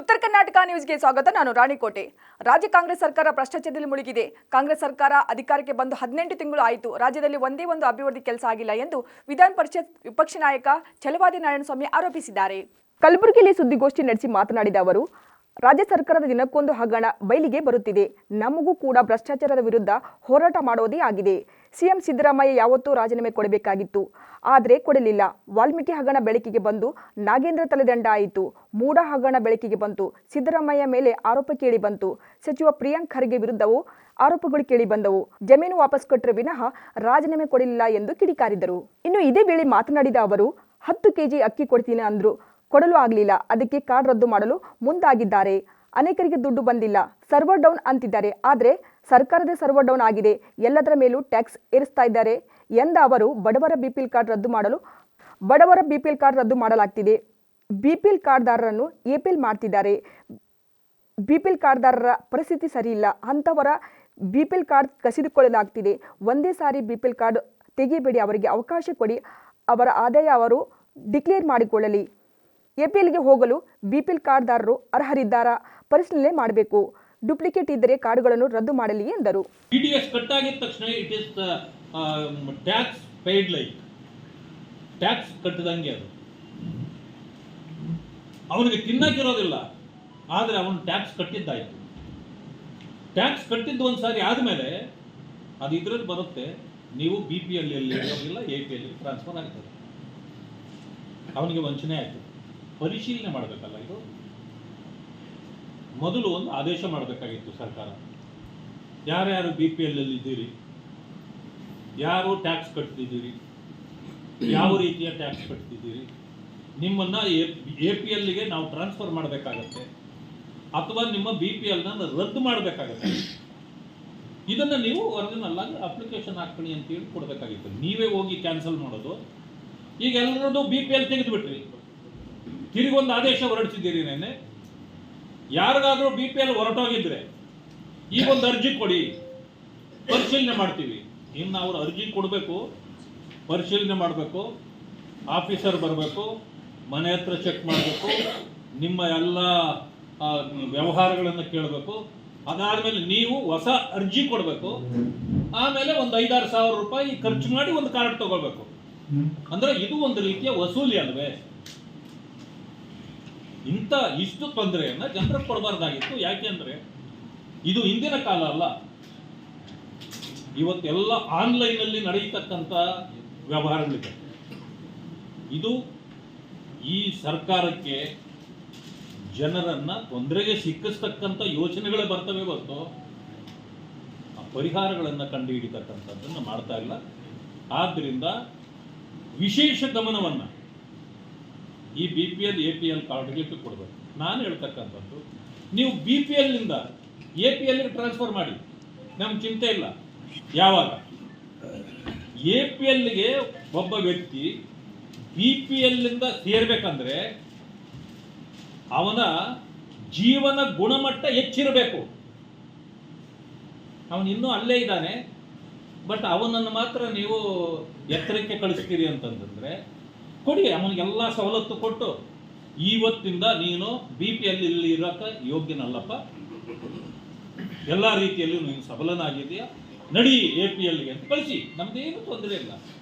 ಉತ್ತರ ಕರ್ನಾಟಕ ನ್ಯೂಸ್ಗೆ ಸ್ವಾಗತ. ನಾನು ರಾಣಿಕೋಟೆ. ರಾಜ್ಯ ಕಾಂಗ್ರೆಸ್ ಸರ್ಕಾರ ಭ್ರಷ್ಟಾಚಾರದಲ್ಲಿ ಮುಳುಗಿದೆ. ಕಾಂಗ್ರೆಸ್ ಸರ್ಕಾರ ಅಧಿಕಾರಕ್ಕೆ ಬಂದು ಹದಿನೆಂಟು ತಿಂಗಳು ಆಯಿತು. ರಾಜ್ಯದಲ್ಲಿ ಒಂದೇ ಒಂದು ಅಭಿವೃದ್ಧಿ ಕೆಲಸ ಆಗಿಲ್ಲ ಎಂದು ವಿಧಾನ ಪರಿಷತ್ ವಿಪಕ್ಷ ನಾಯಕ ಛಲವಾದಿ ನಾರಾಯಣಸ್ವಾಮಿ ಆರೋಪಿಸಿದ್ದಾರೆ. ಕಲಬುರಗಿಯಲ್ಲಿ ಸುದ್ದಿಗೋಷ್ಠಿ ನಡೆಸಿ ಮಾತನಾಡಿದ ಅವರು, ರಾಜ್ಯ ಸರ್ಕಾರದ ದಿನಕ್ಕೊಂದು ಹಗರಣ ಬಯಲಿಗೆ ಬರುತ್ತಿದೆ. ನಮಗೂ ಕೂಡ ಭ್ರಷ್ಟಾಚಾರದ ವಿರುದ್ಧ ಹೋರಾಟ ಮಾಡೋದೇ ಆಗಿದೆ. ಸಿಎಂ ಸಿದ್ದರಾಮಯ್ಯ ಯಾವತ್ತೂ ರಾಜೀನಾಮೆ ಕೊಡಬೇಕಾಗಿತ್ತು. ಆದರೆ ಕೊಡಲಿಲ್ಲ. ವಾಲ್ಮೀಕಿ ಹಗರಣ ಬೆಳಕಿಗೆ ಬಂದು ನಾಗೇಂದ್ರ ತಲೆದಂಡ ಆಯಿತು. ಮೂಡ ಹಗರಣ ಬೆಳಕಿಗೆ ಬಂತು ಸಿದ್ದರಾಮಯ್ಯ ಮೇಲೆ ಆರೋಪ ಕೇಳಿ ಬಂತು. ಸಚಿವ ಪ್ರಿಯಾಂಕ್ ಖರ್ಗೆ ವಿರುದ್ಧವೂ ಆರೋಪಗಳು ಕೇಳಿ ಬಂದವು. ಜಮೀನು ವಾಪಸ್ ಕೊಟ್ಟರೆ ವಿನಃ ರಾಜೀನಾಮೆ ಕೊಡಲಿಲ್ಲ ಎಂದು ಕಿಡಿಕಾರಿದರು. ಇನ್ನು ಇದೇ ವೇಳೆ ಮಾತನಾಡಿದ ಅವರು, ಹತ್ತು ಕೆಜಿ ಅಕ್ಕಿ ಕೊಡ್ತೀನಿ ಅಂದ್ರು. ಕೊಡಲು ಆಗಲಿಲ್ಲ. ಅದಕ್ಕೆ ಕಾರ್ಡ್ ರದ್ದು ಮಾಡಲು ಮುಂದಾಗಿದ್ದಾರೆ. ಅನೇಕರಿಗೆ ದುಡ್ಡು ಬಂದಿಲ್ಲ. ಸರ್ವರ್ ಡೌನ್ ಅಂತಿದ್ದಾರೆ. ಆದರೆ ಸರ್ಕಾರದ ಸರ್ವರ್ ಡೌನ್ ಆಗಿದೆ. ಎಲ್ಲದರ ಮೇಲೂ ಟ್ಯಾಕ್ಸ್ ಏರಿಸ್ತಾ ಇದ್ದಾರೆ. ಎಂದ ಅವರು, ಬಡವರ ಬಿಪಿಎಲ್ ಕಾರ್ಡ್ ರದ್ದು ಮಾಡಲು, ಬಡವರ ಬಿಪಿಎಲ್ ಕಾರ್ಡ್ ರದ್ದು ಮಾಡಲಾಗ್ತಿದೆ. ಬಿಪಿಎಲ್ ಕಾರ್ಡ್ದಾರರನ್ನು ಎಪಿಎಲ್ ಮಾಡ್ತಿದ್ದಾರೆ. ಬಿಪಿಎಲ್ ಕಾರ್ಡ್ದಾರರ ಪರಿಸ್ಥಿತಿ ಸರಿಯಿಲ್ಲ. ಅಂಥವರ ಬಿಪಿಎಲ್ ಕಾರ್ಡ್ ಕಸಿದುಕೊಳ್ಳಲಾಗ್ತಿದೆ. ಒಂದೇ ಸಾರಿ ಬಿಪಿಎಲ್ ಕಾರ್ಡ್ ತೆಗೆಯಬೇಡಿ ಅವರಿಗೆ ಅವಕಾಶ ಕೊಡಿ. ಅವರ ಆದಾಯ ಅವರು ಡಿಕ್ಲೇರ್ ಮಾಡಿಕೊಳ್ಳಲಿ. ಎಪಿಎಲ್ಗೆ ಹೋಗಲು ಬಿಪಿಎಲ್ ಕಾರ್ಡ್ದಾರರು ಅರ್ಹರಿದ್ದಾರಾ? ಪರಿಶೀಲನೆ ಮಾಡಬೇಕು. ಡುಪ್ಲಿಕೇಟ್ ಇದ್ದರೆ ಕಾರ್ಡ್ಗಳನ್ನು ರದ್ದು ಮಾಡಲಿ ಎಂದರು. ಲೈಕ್ ಟ್ಯಾಕ್ಸ್ ಕಟ್ಟಿದಂಗೆ ಅದು. ಅವನಿಗೆ ತಿನ್ನಕ್ಕಿರೋದಿಲ್ಲ ಆದರೆ ಅವನು ಟ್ಯಾಕ್ಸ್ ಕಟ್ಟಿದ್ದಾಯಿತು. ಟ್ಯಾಕ್ಸ್ ಕಟ್ಟಿದ್ದು ಒಂದು ಸಾರಿ ಆದಮೇಲೆ ಅದು ಇದ್ರಲ್ಲಿ ಬರುತ್ತೆ. ನೀವು ಬಿ ಪಿ ಎಲ್ ಎಲ್ಲಿ ಇರೋದಿಲ್ಲ ಎ ಪಿ ಎಲ್ ಟ್ರಾನ್ಸ್ಫರ್ ಆಗ್ತದೆ. ಅವನಿಗೆ ವಂಚನೆ ಆಯಿತು. ಪರಿಶೀಲನೆ ಮಾಡಬೇಕಲ್ಲ ಇದು? ಮೊದಲು ಒಂದು ಆದೇಶ ಮಾಡಬೇಕಾಗಿತ್ತು ಸರ್ಕಾರ. ಯಾರ್ಯಾರು ಬಿ ಪಿ ಎಲ್ ಇದ್ದೀರಿ? ಯಾರು ಟ್ಯಾಕ್ಸ್ ಕಟ್ತಿದ್ದೀರಿ? ಯಾವ ರೀತಿಯ ಟ್ಯಾಕ್ಸ್ ಕಟ್ತಿದ್ದೀರಿ? ನಿಮ್ಮನ್ನ ಎ ಪಿ ಎಲ್ಗೆ ನಾವು ಟ್ರಾನ್ಸ್ಫರ್ ಮಾಡಬೇಕಾಗತ್ತೆ. ಅಥವಾ ನಿಮ್ಮ ಬಿ ಪಿ ಎಲ್ನ ರದ್ದು ಮಾಡಬೇಕಾಗತ್ತೆ. ಇದನ್ನು ನೀವು ಒರಿಜಿನಲ್ ಆಗಿ ಅಪ್ಲಿಕೇಶನ್ ಅಂತ ಹೇಳಿ ಕೊಡಬೇಕಾಗಿತ್ತು. ನೀವೇ ಹೋಗಿ ಕ್ಯಾನ್ಸಲ್ ಮಾಡೋದು. ಈಗ ಎಲ್ಲರದ್ದು ಬಿ ಪಿ ಎಲ್ ತೆಗೆದುಬಿಟ್ರಿ. ತಿರುಗಿ ಒಂದು ಆದೇಶ ಹೊರಡಿಸಿದ್ದೀರಿ ನೆನ್ನೆ. ಯಾರಿಗಾದ್ರೂ ಬಿ ಪಿ ಎಲ್ ಹೊರಟೋಗಿದ್ರೆ ಈಗ ಒಂದು ಅರ್ಜಿ ಕೊಡಿ ಪರಿಶೀಲನೆ ಮಾಡ್ತೀವಿ. ಇನ್ನು ಅವ್ರು ಅರ್ಜಿ ಕೊಡಬೇಕು ಪರಿಶೀಲನೆ ಮಾಡಬೇಕು ಆಫೀಸರ್ ಬರಬೇಕು ಮನೆ ಹತ್ರ ಚೆಕ್ ಮಾಡಬೇಕು ನಿಮ್ಮ ಎಲ್ಲ ವ್ಯವಹಾರಗಳನ್ನು ಕೇಳಬೇಕು. ಅದಾದಮೇಲೆ ನೀವು ಹೊಸ ಅರ್ಜಿ ಕೊಡಬೇಕು. ಆಮೇಲೆ ಒಂದು ಐದಾರು ಸಾವಿರ ರೂಪಾಯಿ ಖರ್ಚು ಮಾಡಿ ಒಂದು ಕಾರ್ಡ್ ತಗೋಬೇಕು ಅಂದ್ರೆ ಇದು ಒಂದು ರೀತಿಯ ವಸೂಲಿ ಅಲ್ವೇ? ಇಂಥ ಇಷ್ಟು ತೊಂದರೆಯನ್ನು ಜನರಿಗೆ ಕೊಡಬಾರ್ದಾಗಿತ್ತು. ಯಾಕೆಂದರೆ ಇದು ಹಿಂದಿನ ಕಾಲ ಅಲ್ಲ. ಇವತ್ತೆಲ್ಲ ಆನ್ಲೈನಲ್ಲಿ ನಡೆಯತಕ್ಕಂಥ ವ್ಯವಹಾರಗಳಿದೆ. ಇದು ಈ ಸರ್ಕಾರಕ್ಕೆ ಜನರನ್ನ ತೊಂದರೆಗೆ ಸಿಕ್ಕಿಸ್ತಕ್ಕಂಥ ಯೋಚನೆಗಳೇ ಬರ್ತವೆ ಹೊರತು ಆ ಪರಿಹಾರಗಳನ್ನು ಕಂಡುಹಿಡಿತಕ್ಕಂಥದ್ದನ್ನು ಮಾಡ್ತಾ ಇಲ್ಲ. ಆದ್ದರಿಂದ ವಿಶೇಷ ಗಮನವನ್ನ ಈ B P L A P L ಕಾರ್ಡ್ಗಳಿಗೆ ಕೊಡಬೇಕು. ನಾನು ಹೇಳ್ತಕ್ಕಂಥದ್ದು, ನೀವು ಬಿ ಪಿ ಎಲ್ನಿಂದ ಎ ಪಿ ಎಲ್ಗೆ ಟ್ರಾನ್ಸ್ಫರ್ ಮಾಡಿ. ನಮ್ಗೆ ಚಿಂತೆ ಇಲ್ಲ. ಯಾವಾಗ? ಎ ಪಿ ಎಲ್ಗೆ ಒಬ್ಬ ವ್ಯಕ್ತಿ ಬಿ ಪಿ ಎಲ್ನಿಂದ ಸೇರ್ಬೇಕಂದ್ರೆ ಅವನ ಜೀವನ ಗುಣಮಟ್ಟ ಹೆಚ್ಚಿರಬೇಕು. ಅವನು ಇನ್ನೂ ಅಲ್ಲೇ ಇದ್ದಾನೆ, ಬಟ್ ಅವನನ್ನು ಮಾತ್ರ ನೀವು ಎತ್ತರಕ್ಕೆ ಕಳಿಸ್ತೀರಿ ಅಂತಂದ್ರೆ ಕೊಡಿ ಅವನಿಗೆಲ್ಲ ಸವಲತ್ತು ಕೊಟ್ಟು. ಇವತ್ತಿಂದ ನೀನು ಬಿ ಪಿ ಎಲ್ ಇಲ್ಲಿ ಇರೋಕೆ ಯೋಗ್ಯನಲ್ಲಪ್ಪ. ಎಲ್ಲ ರೀತಿಯಲ್ಲೂ ನೀನು ಸಬಲನಾಗಿದೆಯಾ ನಡಿ ಎ ಪಿ ಎಲ್ಗೆ ಕಳಿಸಿ. ನಮ್ದೇನು ತೊಂದರೆ ಇಲ್ಲ.